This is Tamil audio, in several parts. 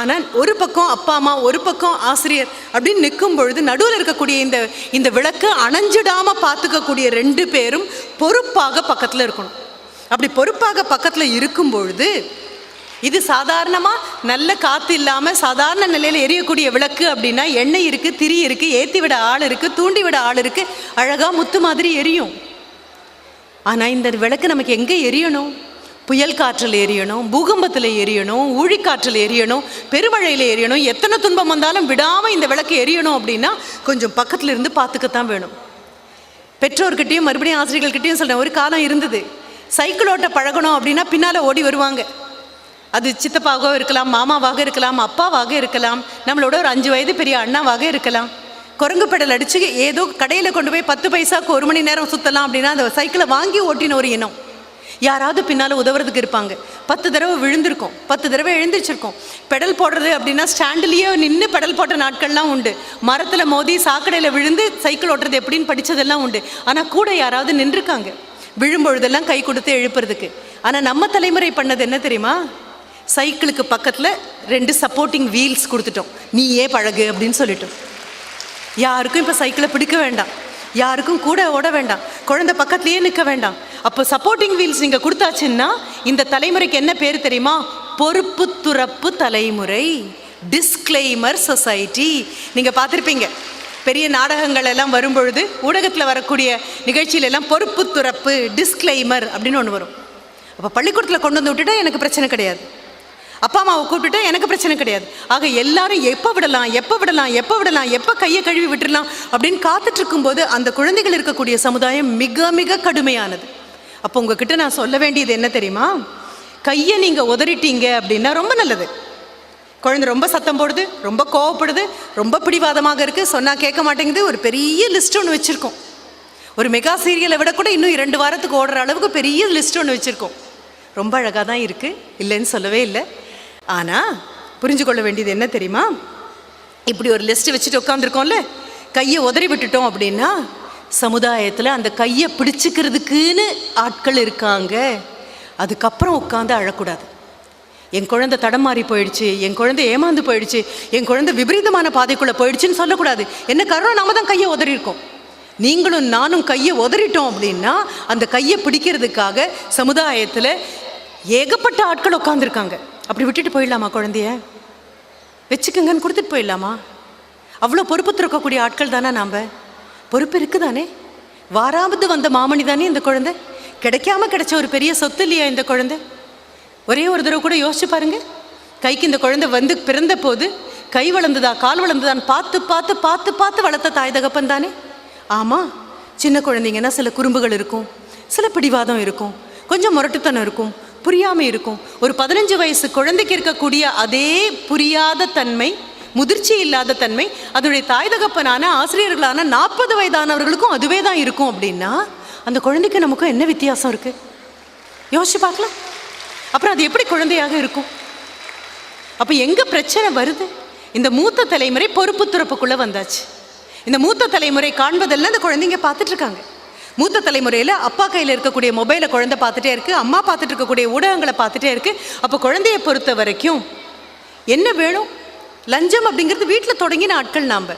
ஆனால் ஒரு பக்கம் அப்பா அம்மா ஒரு பக்கம் ஆசிரியர் அப்படின்னு நிற்கும் பொழுது நடுவில் இருக்கக்கூடிய இந்த இந்த விளக்கு அணைஞ்சிடாமல் பார்த்துக்கக்கூடிய ரெண்டு பேரும் பொறுப்பாக பக்கத்தில் இருக்கணும். அப்படி பொறுப்பாக பக்கத்தில் இருக்கும் பொழுது இது சாதாரணமாக நல்ல காற்று இல்லாமல் சாதாரண நிலையில் எரியக்கூடிய விளக்கு அப்படின்னா எண்ணெய் இருக்குது திரி இருக்குது ஏற்றி விட ஆள் இருக்குது தூண்டி விட ஆள் இருக்குது அழகாக முத்து மாதிரி எரியும். ஆனால் இந்த விளக்கு நமக்கு எங்கே எரியணும்? புயல் காற்றில் எரியணும் பூகம்பத்தில் எரியணும் ஊழிக்காற்றில் எரியணும் பெருமழையில் எரியணும் எத்தனை துன்பம் வந்தாலும் விடாமல் இந்த விளக்கு எரியணும் அப்படின்னா கொஞ்சம் பக்கத்தில் இருந்து பார்த்துக்கத்தான் வேணும். பெற்றோர்கிட்டையும் மறுபடியும் ஆசிரியர்கள்கிட்டையும் சொல்கிறேன் ஒரு காலம் இருந்தது. சைக்கிளோட்ட பழகணும் அப்படின்னா பின்னால் ஓடி வருவாங்க. அது சித்தப்பாவாக இருக்கலாம் மாமாவாக இருக்கலாம் அப்பாவாக இருக்கலாம் நம்மளோட ஒரு அஞ்சு வயது பெரிய அண்ணாவாக இருக்கலாம். குரங்கு பெடல் அடித்து ஏதோ கடையில் கொண்டு போய் பத்து பைசாவுக்கு ஒரு மணி நேரம் சுற்றலாம் அப்படின்னா அந்த சைக்கிளை வாங்கி ஓட்டின ஒரு இனம். யாராவது பின்னால் உதவுறதுக்கு இருப்பாங்க. பத்து தடவை விழுந்திருக்கோம். பத்து தடவை எழுந்திரிச்சிருக்கோம். பெடல் போடுறது அப்படின்னா ஸ்டாண்டுலேயே நின்று பெடல் போட்ட நாட்கள்லாம் உண்டு. மரத்தில் மோதி சாக்கடையில் விழுந்து சைக்கிள் ஓட்டுறது எப்படின்னு படித்ததெல்லாம் உண்டு. ஆனால் கூட யாராவது நின்றுருக்காங்க. விழும்பொழுதெல்லாம் கை கொடுத்து எழுப்புறதுக்கு. ஆனால் நம்ம தலைமுறை பண்ணது என்ன தெரியுமா? சைக்கிளுக்கு பக்கத்தில் ரெண்டு சப்போர்ட்டிங் வீல்ஸ் கொடுத்துட்டோம். நீயே பழகு அப்படின்னு சொல்லிட்டோம். யாருக்கும் இப்போ சைக்கிளை பிடிக்க வேண்டாம். யாருக்கும் கூட ஓட வேண்டாம். குழந்தை பக்கத்துலேயே நிற்க வேண்டாம். அப்போ சப்போர்ட்டிங் வீல்ஸ் நீங்கள் கொடுத்தாச்சுன்னா இந்த தலைமுறைக்கு என்ன பேர் தெரியுமா? பொறுப்பு துறப்பு தலைமுறை. டிஸ்க்ளைமர் சொசைட்டி நீங்கள் பார்த்துருப்பீங்க. பெரிய நாடகங்கள் எல்லாம் வரும்பொழுது ஊடகத்தில் வரக்கூடிய நிகழ்ச்சியில எல்லாம் பொறுப்பு துறப்பு டிஸ்க்ளைமர் அப்படின்னு ஒன்று வரும். அப்போ பள்ளிக்கூடத்தில் கொண்டு வந்து விட்டுட்டா எனக்கு பிரச்சனை கிடையாது. அப்பா அம்மாவை கூப்பிட்டுட்டா எனக்கு பிரச்சனை கிடையாது. ஆக எல்லாரும் எப்போ விடலாம் எப்போ விடலாம் எப்போ விடலாம் எப்போ கையை கழுவி விட்டுடலாம் அப்படின்னு காத்துட்டு இருக்கும்போது அந்த குழந்தைகள் இருக்கக்கூடிய சமுதாயம் மிக மிக கடுமையானது. அப்போ உங்ககிட்ட நான் சொல்ல வேண்டியது என்ன தெரியுமா? கையை நீங்கள் உதறிட்டீங்க அப்படின்னா ரொம்ப நல்லது. குழந்தை ரொம்ப சத்தம் போடுது ரொம்ப கோவப்படுது ரொம்ப பிடிவாதமாக இருக்குது சொன்னால் கேட்க மாட்டேங்குது. ஒரு பெரிய லிஸ்ட் ஒன்று வச்சுருக்கோம். ஒரு மெகா சீரியலை விட கூட இன்னும் இரண்டு வாரத்துக்கு ஓடுற அளவுக்கு பெரிய லிஸ்ட் ஒன்று வச்சுருக்கோம். ரொம்ப அழகாக தான் இருக்குது இல்லைன்னு சொல்லவே இல்லை. ஆனால் புரிஞ்சு கொள்ள வேண்டியது என்ன தெரியுமா? இப்படி ஒரு லிஸ்ட் வச்சுட்டு உட்காந்துருக்கோம்ல கையை உதறி விட்டுட்டோம் அப்படின்னா சமுதாயத்தில் அந்த கையை பிடிச்சிக்கிறதுக்குன்னு ஆட்கள் இருக்காங்க. அதுக்கப்புறம் உட்காந்து அழக்கூடாது. என் குழந்தை தடமாறி போயிடுச்சு என் குழந்தை ஏமாந்து போயிடுச்சு என் குழந்தை விபரீதமான பாதைக்குள்ளே போயிடுச்சுன்னு சொல்லக்கூடாது. என்ன காரணம்? நம்ம தான் கையை உதறியிருக்கோம் நீங்களும் நானும் கையை உதறிட்டோம் அப்படின்னா அந்த கையை பிடிக்கிறதுக்காக சமுதாயத்தில் ஏகப்பட்ட ஆட்கள் உட்காந்துருக்காங்க அப்படி விட்டுட்டு போயிடலாமா குழந்தைய? வச்சுக்கோங்கன்னு கொடுத்துட்டு போயிடலாமா? அவ்வளோ பொறுப்பு திறக்கக்கூடிய ஆட்கள் தானே நாம்? பொறுப்பு இருக்குதானே? வாராவது வந்த மாமணி தானே இந்த குழந்தை? கிடைக்காம கிடைச்ச ஒரு பெரிய சொத்து இல்லையா இந்த குழந்தை? ஒரே ஒரு தடவை கூட யோசிச்சு பாருங்க. கைக்கு இந்த குழந்தை வந்து பிறந்த போது கை வளர்ந்ததா கால் வளர்ந்ததான்னு பார்த்து பார்த்து பார்த்து பார்த்து வளர்த்த தாய் தகப்பன் தானே? ஆமாம் சின்ன குழந்தைங்கன்னா சில குறும்புகள் இருக்கும் சில பிடிவாதம் இருக்கும் கொஞ்சம் முரட்டுத்தனம் இருக்கும். புரியாமல் இருக்கும். ஒரு பதினஞ்சு வயசு குழந்தைக்கு இருக்கக்கூடிய அதே புரியாத தன்மை முதிர்ச்சி இல்லாத தன்மை அதனுடைய தாய் தகப்பனான ஆசிரியர்களான நாற்பது வயதானவர்களுக்கும் அதுவே தான் இருக்கும் அப்படின்னா அந்த குழந்தைக்கு நமக்கும் என்ன வித்தியாசம் இருக்கு? யோசிச்சு பார்க்கலாம். அப்புறம் அது எப்படி குழந்தையாக இருக்கும்? அப்போ எங்க பிரச்சனை வருது? இந்த மூத்த தலைமுறை பொறுப்பு துறப்புக்குள்ள வந்தாச்சு. இந்த மூத்த தலைமுறை காண்பதெல்லாம் இந்த குழந்தைங்க பார்த்துட்டு இருக்காங்க. மூத்த தலைமுறையில் அப்பா கையில் இருக்கக்கூடிய மொபைலை குழந்தை பார்த்துட்டே இருக்கு அம்மா பார்த்துட்டு இருக்கக்கூடிய ஊடகங்களை பார்த்துட்டே இருக்கு. அப்போ குழந்தையை பொறுத்த வரைக்கும் என்ன வேணும்? லஞ்சம் அப்படிங்கிறது வீட்டில் தொடங்கின ஆட்கள் நாம்.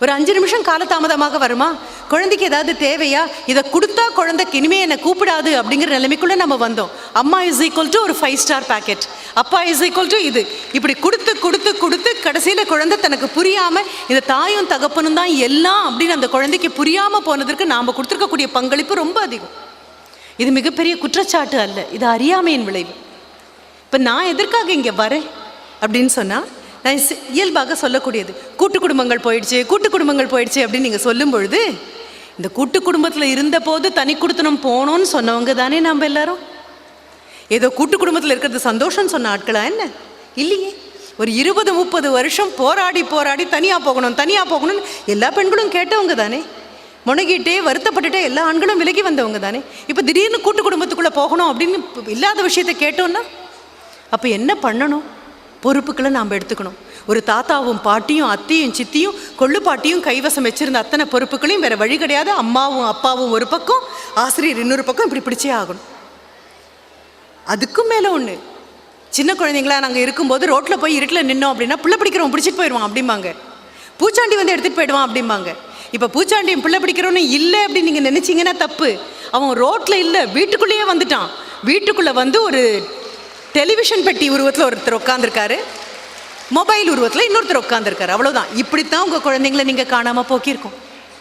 ஒரு அஞ்சு நிமிஷம் காலதாமதமாக வருமா? குழந்தைக்கு ஏதாவது தேவையா? இதை கொடுத்தா குழந்தைக்கு இனிமே என்னை கூப்பிடாது அப்படிங்கிற நிலைமைக்குள்ளே நம்ம வந்தோம். அம்மா இஸ் ஈக்குவல் டு ஒரு ஃபைவ் ஸ்டார் பேக்கெட் அப்பா இஸ் ஈக்குவல் டு இது. இப்படி கொடுத்து கொடுத்து கொடுத்து கடைசியில் குழந்தை தனக்கு புரியாமல் இந்த தாயும் தகப்பனும் தான் எல்லாம் அப்படின்னு அந்த குழந்தைக்கு புரியாமல் போனதற்கு நாம் கொடுத்துருக்கக்கூடிய பங்களிப்பு ரொம்ப அதிகம். இது மிகப்பெரிய குற்றச்சாட்டு அல்ல. இது அறியாமையின் விளைவு. இப்போ நான் எதற்காக இங்கே வரேன்? அப்படின்னு சொன்னால் நான் இயல்பாக சொல்லக்கூடியது. கூட்டு குடும்பங்கள் போயிடுச்சு கூட்டு குடும்பங்கள் போயிடுச்சு அப்படின்னு நீங்கள் சொல்லும் பொழுது இந்த கூட்டு குடும்பத்தில் இருந்தபோது தனி கொடுத்தனம் போகணும்னு சொன்னவங்க தானே நம்ம எல்லாரும்? ஏதோ கூட்டு குடும்பத்தில் இருக்கிறது சந்தோஷம்னு சொன்ன ஆட்களா என்ன? இல்லையே. ஒரு இருபது முப்பது வருஷம் போராடி போராடி தனியாக போகணும் தனியாக போகணும்னு எல்லா பெண்களும் கேட்டவங்க தானே. முனகிட்டே வருத்தப்பட்டுட்டே எல்லா ஆண்களும் விலகி வந்தவங்க தானே. இப்போ திடீர்னு கூட்டு குடும்பத்துக்குள்ளே போகணும் அப்படின்னு இல்லாத விஷயத்தை கேட்டோன்னா அப்போ என்ன பண்ணணும்? பொறுப்புகளை நாம் எடுத்துக்கணும். ஒரு தாத்தாவும் பாட்டியும் அத்தையும் சித்தியும் கொள்ளு பாட்டியும் கைவசம் வச்சிருந்த அத்தனை பொறுப்புகளையும் வேறு வழி கிடையாது. அம்மாவும் அப்பாவும் ஒரு பக்கம் ஆசிரியர் இன்னொரு பக்கம் இப்படி பிடிச்சே ஆகணும். அதுக்கும் மேலே ஒன்று சின்ன குழந்தைங்களா நாங்கள் இருக்கும்போது ரோட்டில் போய் இருட்டில் நின்னோம் அப்படின்னா பிள்ளை பிடிக்கிறவன் பிடிச்சிட்டு போயிடுவான் அப்படிம்பாங்க. பூச்சாண்டி வந்து எடுத்துகிட்டு போயிடுவான் அப்படிம்பாங்க. இப்போ பூச்சாண்டியும் பிள்ளை பிடிக்கிறோன்னு இல்லை அப்படின்னு நீங்கள் நினச்சிங்கன்னா தப்பு. அவன் ரோட்டில் இல்லை வீட்டுக்குள்ளேயே வந்துட்டான். வீட்டுக்குள்ளே வந்து ஒரு டெலிவிஷன் பெட்டி உருவத்தில் ஒருத்தர் உட்காந்துருக்காரு மொபைல் உருவத்தில் இன்னொருத்தர் உட்காந்துருக்காரு அவ்வளோதான் இப்படித்தான் உங்கள் குழந்தைங்கள நீங்கள் காணாமல் போக்கியிருக்கோம்.